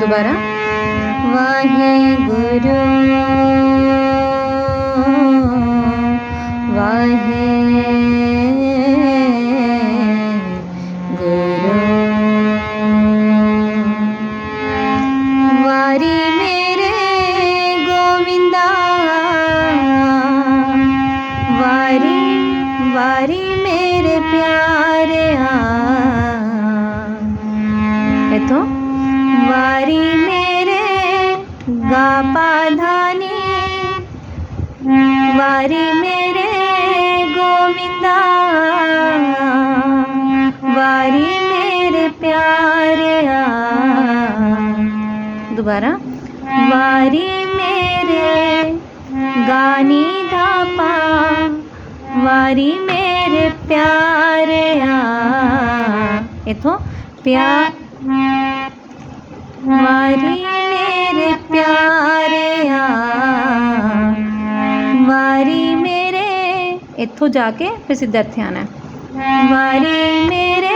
दोबारा। वाहे गुरु। वाहे गुरु। वारी मेरे गोविंदा। वारी वारी प्यार तो वारी मेरे गा पाधानी वारी मेरे गोविंदा। वारी मेरे प्यार आ। दोबारा। वारी मेरे गानी धापा ਵਾਰੀ ਮੇਰੇ ਪਿਆਰਿਆ ਇਥੋਂ ਪਿਆਰ ਵਾਰੀ ਮੇਰੇ ਪਿਆਰਿਆ ਵਾਰੀ ਮੇਰੇ, ਇੱਥੋਂ ਜਾ ਕੇ ਫਿਰ ਸਿੱਧਾ ਇੱਥੇ ਆਣਾ ਵਾਰੀ ਮੇਰੇ